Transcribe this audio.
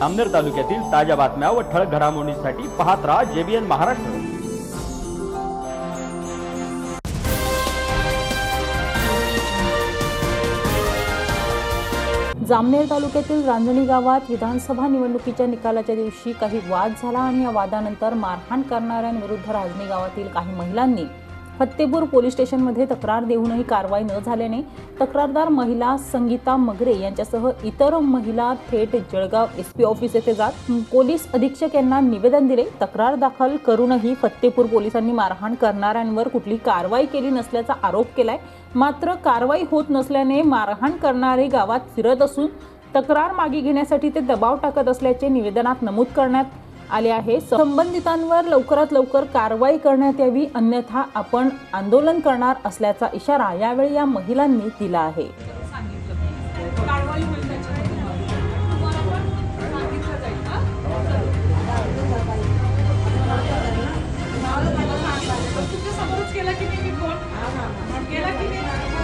जामनेर तालुक्यातील ताज्या बातम्या व ठळक घडामोडींसाठी पाहत राहा जेबीएन महाराष्ट्र. जामनेर तालुक्यातील रांजणी गावात विधानसभा निवडणुकीच्या निकालाच्या दिवशी काही वाद झाला आणि या वादानंतर मारहाण करणाऱ्यांविरुद्ध रांजणी गावातील काही महिलांनी फत्तेपूर पोलीस स्टेशनमध्ये तक्रार देऊनही कारवाई न झाल्याने तक्रारदार महिला संगीता मगरे यांच्यासह इतर महिला थेट जळगाव एस पी ऑफिस येथे जात पोलीस अधीक्षक यांना निवेदन दिले तक्रार दाखल करूनही फत्तेपूर पोलिसांनी मारहाण करणाऱ्यांवर कुठली कारवाई केली नसल्याचा आरोप केलाय. मात्र कारवाई होत नसल्याने मारहाण करणारे गावात फिरत असून तक्रार मागे घेण्यासाठी ते दबाव टाकत असल्याचे निवेदनात नमूद करण्यात आले आहे. संबंधितांवर लवकरात लवकर कारवाई करण्यात यावी अन्यथा आपण आंदोलन करणार असल्याचा इशारा यावेळी या महिलांनी दिला आहे. केला की नाही मी फोन केला की नाही